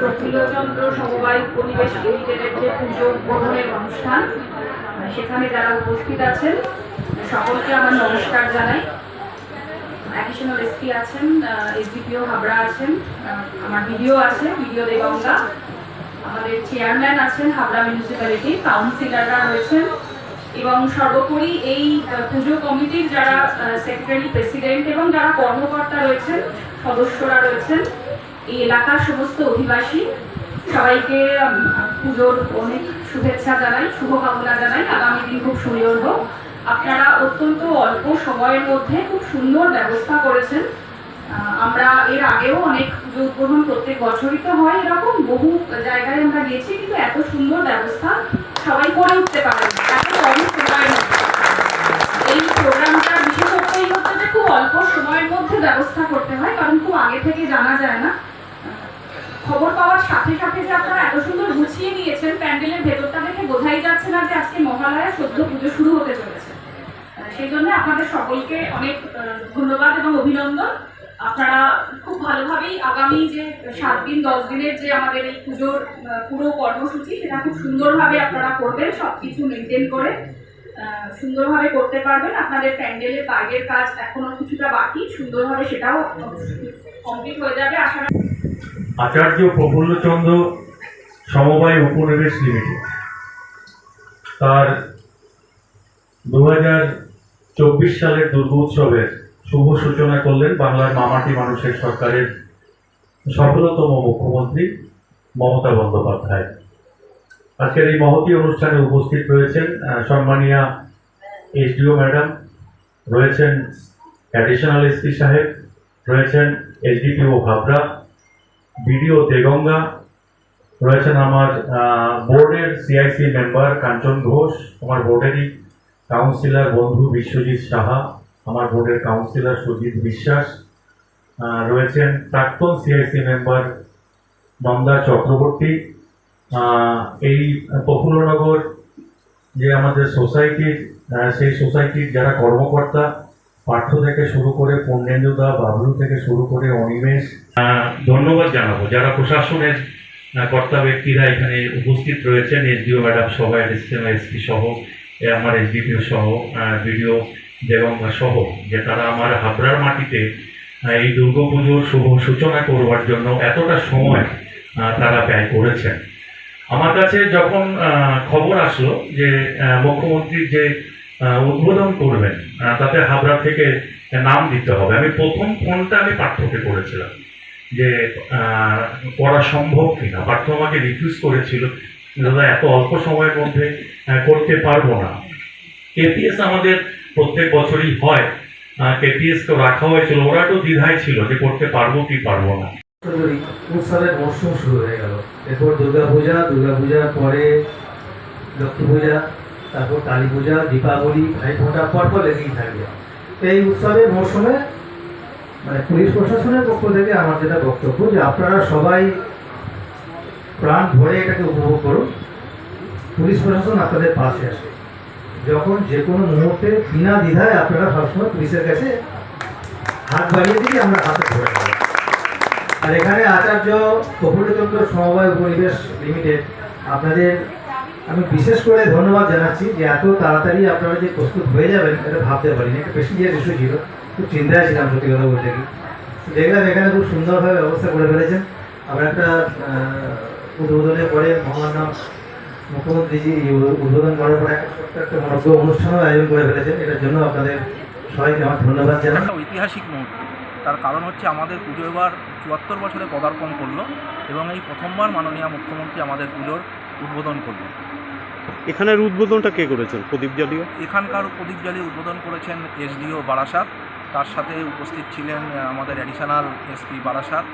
প্রফুল্লচন্দ্র সমবায় পরিবেশ লিমিটেডের যে পুজো উদ্বোধনের অনুষ্ঠান, সেখানে যারা উপস্থিত আছেন, সকলকে আমার নমস্কার জানাই। অ্যাডিশনাল এসপি আছেন এসডিপিও হাবড়া আছেন আমার ভিডিও আছে ভিডিও দেগঙ্গা। আমাদের চেয়ারম্যান আছেন হাবড়া মিউনিসিপ্যালিটি কাউন্সিলররা রয়েছেন এবং সর্বোপরি এই পুজো কমিটির যারা সেক্রেটারি প্রেসিডেন্ট এবং যারা কর্মকর্তা রয়েছেন, সদস্যরা রয়েছেন এই এলাকার সমস্ত অধিবাসী সবাইকে পুজোর অনেক শুভেচ্ছা জানাই, শুভকামনা জানাই। আগামী দিন খুব সুন্দর হোক। আপনারা অত্যন্ত অল্প সময়ের মধ্যে খুব সুন্দর ব্যবস্থা করেছেন। আমরা এর আগেও অনেক পুজো উদ্বোধন প্রত্যেক বছরই তো হয়, এরকম বহু জায়গায় আমরা গিয়েছি, কিন্তু এত সুন্দর ব্যবস্থা সবাই করে উঠতে পারেন। এত এই প্রোগ্রামটা বিশেষত্বই হচ্ছে যে খুব অল্প সময়ের মধ্যে ব্যবস্থা করতে হয়, কারণ খুব আগে থেকে জানা যায় সাথে সাথে যে আপনারা এত সুন্দর গুছিয়ে নিয়েছেন প্যান্ডেলের ভেতরটা দেখে বোঝাই যাচ্ছে না যে আজকে মহালয়া সদ্য পুজো শুরু হতে চলেছে। সেই জন্য আপনাদের সকলকে অনেক ধন্যবাদ এবং অভিনন্দন। আপনারা খুব ভালোভাবেই আগামী যে সাত দিন, দশ দিনের যে আমাদের এই পুজোর পুরো কর্মসূচি, সেটা খুব সুন্দরভাবে আপনারা করবেন সব কিছু মেনটেন করে সুন্দরভাবে করতে পারবেন। আপনাদের প্যান্ডেলের বাইরের কাজ এখনও কিছুটা বাকি, সুন্দরভাবে সেটাও কমপ্লিট হয়ে যাবে, আশা আচার্য প্রফুল্লচন্দ্র সমবায় উপনিবেশ লিমিটেড। তার দু চব্বিশ সালের দুর্গোৎসবের শুভ সূচনা করলেন বাংলার মামাটি মানুষের সরকারের সফলতম মুখ্যমন্ত্রী মমতা বন্দ্যোপাধ্যায়। আজকের এই মহতী অনুষ্ঠানে উপস্থিত রয়েছেন সম্মানীয়া এসডিও ম্যাডাম, রয়েছেন অ্যাডিশনাল এসপি সাহেব, রয়েছেন এসডিপিও ভাবরা বিডিও দেগঙ্গা রয়েছেন আমার বোর্ডের সিআইসি মেম্বার কাঞ্চন ঘোষ, আমার বোর্ডেরই কাউন্সিলর বন্ধু বিশ্বজিৎ সাহা, আমার বোর্ডের কাউন্সিলর সুজিত বিশ্বাস রয়েছেন প্রাক্তন সিআইসি মেম্বার নন্দা চক্রবর্তী। এই প্রফুল্লনগর যে আমাদের সোসাইটির সেই সোসাইটির যারা কর্মকর্তা পার্থ থেকে শুরু করে পূর্ণেন্দুদা বাবলু থেকে শুরু করে অনিমেষ। ধন্যবাদ জানাব। যারা প্রশাসনের কর্তা ব্যক্তিরা এখানে উপস্থিত রয়েছেন, এসডিও ম্যাডাম সহ এসডিএম এসপি সহ আমার এসডিপিও সহ বিডিও দেবঙ্গা সহ, যে তারা আমার হাবড়ার মাটিতে এই দুর্গাপুজোর শুভ সূচনা করবার জন্য এতটা সময় তারা ব্যয় করেছেন। আমার কাছে যখন খবর আসলো যে মুখ্যমন্ত্রীর যে উদ্বোধন করবেন। তাতে হাবড়া থেকে নাম দিতে হবে। আমি প্রথম ফোনটা আমি পার্থকে করেছিলাম যে করা সম্ভব কিনা। পার্থ আমাকে রিফিউজ করেছিল দাদা, এত অল্প সময়ের মধ্যে করতে পারব না। কেপিএস আমাদের প্রত্যেক বছরই হয়। কেপিএস তো রাখা হয়েছিল। ওরা তো দ্বিধায় ছিল যে, করতে পারব কি পারব না? উৎসবের মরশুম শুরু হয়ে গেল। এরপর দুর্গা পূজা দুর্গা পূজার পরে লক্ষ্মী পূজা তারপর কালী পূজা, দীপাবলি, ভাই ফোঁটা পর পর লেগেই থাকবে। এই উৎসবের মরশুমে মানে পুলিশ প্রশাসনের পক্ষ থেকে আমার যেটা বক্তব্য যে আপনারা সবাই প্রাণ ভরে এটাকে উপভোগ করুন। পুলিশ প্রশাসন আপনাদের পাশে আসে যখন যে কোনো মুহূর্তে, বিনা দ্বিধায় আপনারা সবসময় পুলিশের কাছে হাত বাড়িয়ে দিয়ে আমরা হাতে ধরে আর এখানে আচার্য প্রফুল্লচন্দ্র সমবায় উপনিবেশ লিমিটেড, আপনাদের আমি বিশেষ করে ধন্যবাদ জানাচ্ছি যে এত তাড়াতাড়ি আপনারা যে প্রস্তুত হয়ে যাবেন, এটা ভাবতে পারিনি। একটা বেশি যে ইস্যু ছিল, খুব চিন্তায় ছিলাম সত্যি কথা বলতে কি। দেখলাম এখানে খুব সুন্দরভাবে ব্যবস্থা করে ফেলেছেন। আমরা একটা উদ্বোধনের পরে মহামান্য মুখ্যমন্ত্রীজি উদ্বোধন করার পরে একটা একটা অনুষ্ঠানও আয়োজন করে ফেলেছেন। এটার জন্য আপনাদের সবাইকে আমার ধন্যবাদ জানাই। ঐতিহাসিক মুহূর্ত। তার কারণ হচ্ছে আমাদের পুজো এবার চুয়াত্তর বছরে পদার্পণ করল এবং এই প্রথমবার মাননীয় মুখ্যমন্ত্রী আমাদের পুজোর উদ্বোধন করল এখানের উদ্বোধনটা কে করেছেন? প্রদীপ জাতীয় এখানকার প্রদীপ জ্বালিয়ে উদ্বোধন করেছেন এসডিও বারাসাত। তার সাথে উপস্থিত ছিলেন আমাদের additional SP Barasat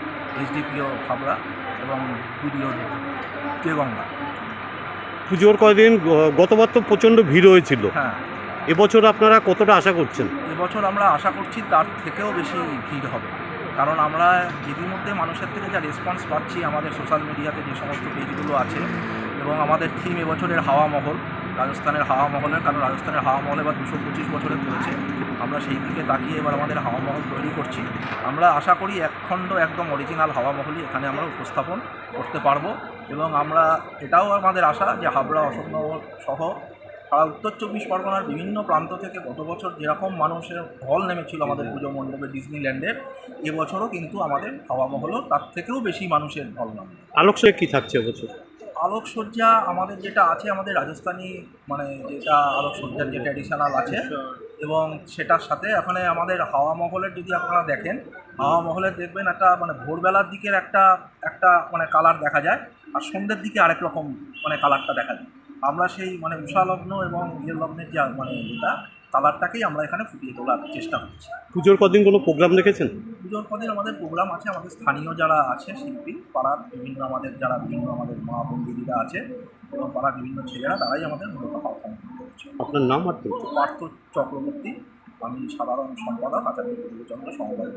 SDPO Habra এবং বিডিও দেগঙ্গা পুজোর কয়দিন গতবার তো প্রচণ্ড ভিড় হয়েছিল। হ্যাঁ। এবছর আপনারা কতটা আশা করছেন? এবছর আমরা আশা করছি তার থেকেও বেশি ভিড় হবে। কারণ আমরা ইতিমধ্যে মানুষের থেকে যা রেসপন্স পাচ্ছি, আমাদের সোশ্যাল মিডিয়াতে যে সমস্ত পেজগুলো আছে এবং আমাদের থিম এবছরের হাওয়া মহল, রাজস্থানের হাওয়া মহলের, কারণ রাজস্থানের হাওয়া মহল এবার দুশো পঁচিশ বছরে পড়েছে। আমরা সেই দিকে তাকিয়ে এবার আমাদের হাওয়া মহল তৈরি করছি। আমরা আশা করি একখণ্ড একদম অরিজিনাল হাওয়া মহলই এখানে আমরা উপস্থাপন করতে পারব এবং আমরা এটাও আমাদের আশা যে হাবড়া, অশোকনগর সহ সারা উত্তর চব্বিশ পরগনার বিভিন্ন প্রান্ত থেকে গত বছর যেরকম মানুষের হল নেমেছিল আমাদের পুজো মণ্ডপে ডিজনিল্যান্ডের এবছরও কিন্তু আমাদের হাওয়া মহলও তার থেকেও বেশি মানুষের হল নামবে আলোকসজ্জা কি থাকছে এবছর আলোকসজ্জা আমাদের যেটা আছে আমাদের রাজস্থানী মানে যেটা আলোকসজ্জার যে ট্র্যাডিশনাল আছে এবং সেটার সাথে এখানে আমাদের হাওয়া মহলের যদি আপনারা দেখেন হাওয়া মহলের দেখবেন একটা মানে ভোরবেলার দিকের একটা একটা মানে কালার দেখা যায় আর সন্ধ্যের দিকে আরেক রকম মানে কালারটা দেখা যায়। আমরা সেই মানে উষা লগ্ন এবং ইয়ে লগ্নের যে মানে যেটা কালারটাকেই আমরা এখানে ফুটিয়ে তোলার চেষ্টা করছি। পুজোর কদিন কোনো প্রোগ্রাম রেখেছেন পুজোর কদিন আমাদের প্রোগ্রাম আছে আমাদের স্থানীয় যারা আছে শিল্পী পাড়ার বিভিন্ন আমাদের যারা বিভিন্ন আমাদের মা বোন দিদিরা আছে এবং পাড়ার বিভিন্ন ছেলেরা তারাই আমাদের মূলত পারফর্ম করছে। আপনার নাম আর পার্থ চক্রবর্তী আমি সাধারণ সম্পাদক আচার্য চন্দ্র সমবায়